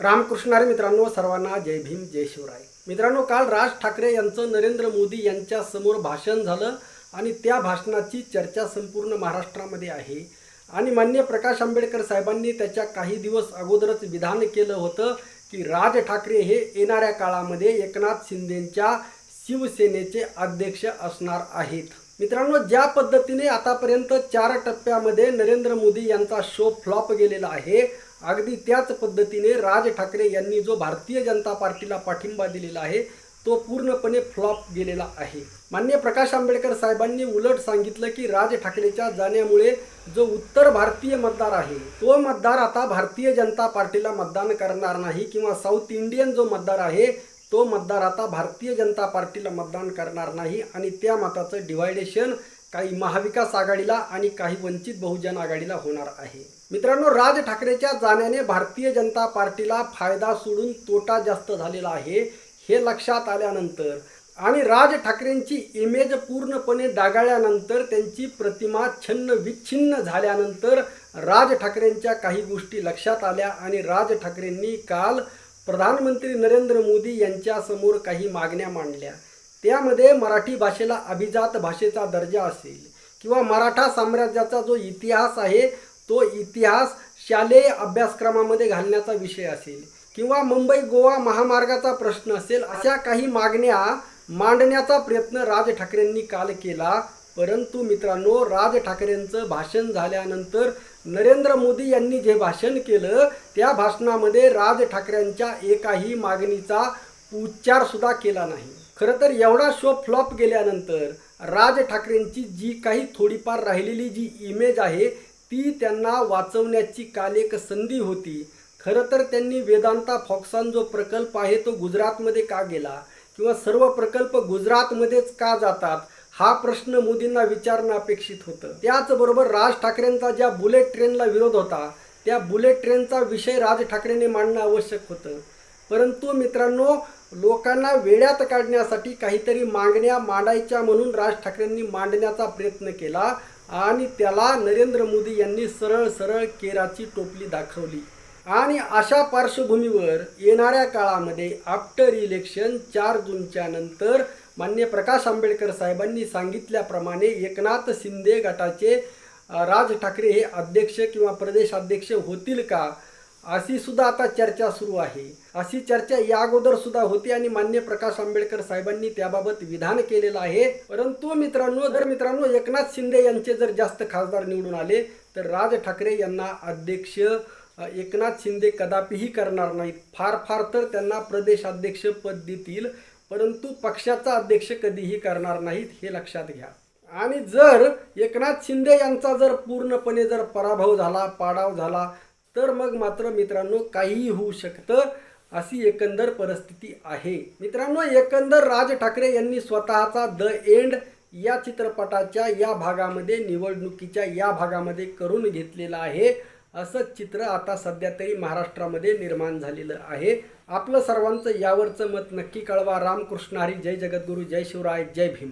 रामकृष्णारे मित्रांनो सर्वांना जय भीम जय शिवराय. मित्रांनो काल राज ठाकरे यांचं नरेंद्र मोदी यांच्या समोर भाषण झालं आणि त्या भाषणाची चर्चा संपूर्ण महाराष्ट्रामध्ये आहे. आणि मान्य प्रकाश आंबेडकर साहेबांनी त्याच्या काही दिवस अगोदरच विधान केलं होतं की राज ठाकरे हे येणाऱ्या काळामध्ये एकनाथ शिंदेंच्या शिवसेनेचे अध्यक्ष असणार आहेत. मित्रांनो ज्या पद्धतीने आतापर्यंत चार टप्प्यामध्ये नरेंद्र मोदी यांचा शो फ्लॉप गेलेला आहे अगदी त्याच पद्धतीने राज ठाकरे यांनी जो भारतीय जनता पार्टीला पाठिंबा दिलेला आहे तो पूर्णपणे फ्लॉप गेलेला आहे. मान्य प्रकाश आंबेडकर साहेबांनी उलट सांगितलं की राज ठाकरेच्या जाण्यामुळे जो उत्तर भारतीय मतदार आहे तो मतदार आता भारतीय जनता पार्टीला मतदान करणार नाही किंवा साऊथ इंडियन जो मतदार आहे तो मतदार आता भारतीय जनता पार्टीला मतदान करणार नाही आणि त्या मताचं डिवायडेशन काही महाविकास आघाडीला आणि काही वंचित बहुजन आघाडीला होणार आहे. मित्रांनो राज ठाकरेच्या जाण्याने भारतीय जनता पार्टीला फायदा सोडून तोटा जास्त झालेला आहे हे लक्षात आल्यानंतर आणि राज ठाकरेंची इमेज पूर्णपणे डागाळल्यानंतर त्यांची प्रतिमा छन्न विच्छिन्न झाल्यानंतर राज ठाकरेंच्या काही गोष्टी लक्षात आल्या आणि राज ठाकरेंनी काल प्रधानमंत्री नरेंद्र मोदी यांच्यासमोर काही मागण्या मांडल्या. त्यामध्ये मराठी भाषेला अभिजात भाषेचा दर्जा असेल किंवा मराठा साम्राज्याचा जो इतिहास आहे तो इतिहास शालेय अभ्यासक्रमामध्ये घालण्याचा विषय असेल किंवा मुंबई गोवा महामार्गाचा प्रश्न असेल अशा काही मागण्या मांडण्याचा प्रयत्न राज ठाकरेंनी काल केला. परंतु मित्रांनो राज ठाकरेंचं भाषण झाल्यानंतर नरेंद्र मोदी यांनी जे भाषण केलं त्या भाषणामध्ये राज ठाकरेंच्या एकाही मागणीचा उच्चारसुद्धा केला नाही. खरं तर एवढा शो फ्लॉप गेल्यानंतर राज ठाकरेंची जी काही थोडीफार राहिलेली जी इमेज आहे ती त्यांना वाचवण्याची काल एक संधी होती. खरं तर त्यांनी वेदांता फॉक्सान जो प्रकल्प आहे तो गुजरातमध्ये का गेला? किंवा सर्व प्रकल्प गुजरातमध्येच का जातात? हा प्रश्न मोदींना विचारणं अपेक्षित होतं. त्याचबरोबर राज ठाकरेंचा ज्या बुलेट ट्रेनला विरोध होता त्या बुलेट ट्रेनचा विषय राज ठाकरेंनी मांडणं आवश्यक होतं. परंतु मित्रांनो लोकांना वेड्यात काढण्यासाठी काहीतरी मागण्या मांडायच्या म्हणून राज ठाकरेंनी मांडण्याचा प्रयत्न केला आणि त्याला नरेंद्र मोदी यांनी सरळ सरळ केराची टोपली दाखवली. आणि अशा पार्श्वभूमीवर येणाऱ्या काळामध्ये आफ्टर इलेक्शन चार जूनच्या नंतर मान्य प्रकाश आंबेडकर साहेबांनी सांगितल्याप्रमाणे एकनाथ शिंदे गटाचे राज ठाकरे हे अध्यक्ष किंवा प्रदेश अध्यक्ष होतील का? अशी सुद्धा आता चर्चा सुरू आहे. अशी चर्चा या अगोदर सुद्धा होती आणि मान्य प्रकाश आंबेडकर साहेबांनी त्याबाबत विधान केलेलं आहे. परंतु मित्रांनो जर मित्रांनो एकनाथ शिंदे यांचे जर जास्त खासदार निवडून आले तर राज ठाकरे यांना अध्यक्ष एकनाथ शिंदे कदापिही करणार नाहीत. फार फार तर त्यांना प्रदेश अध्यक्ष पद देतील. परंतु पक्षाचा अध्यक्ष कधीही करणार नाहीत हे लक्षात घ्या. आणि जर एकनाथ शिंदे यांचा जर पूर्णपणे जर पराभव झाला पाडाव झाला तर मग मात्र मित्रांनो काहीही होऊ शकतं अशी एकंदर परिस्थिती आहे. मित्रांनो एकंदर राज ठाकरे यांनी स्वतःचा द एंड या चित्रपटाच्या या भागामध्ये निवडणुकीच्या या भागामध्ये करून घेतलेलं आहे. असं चित्र आता सध्या तरी महाराष्ट्रामध्ये निर्माण झालेलं आहे. आपलं सर्वांचं यावरचं मत नक्की कळवा. रामकृष्ण हरी. जय जगद्गुरू. जय शिवराय. जय भीम.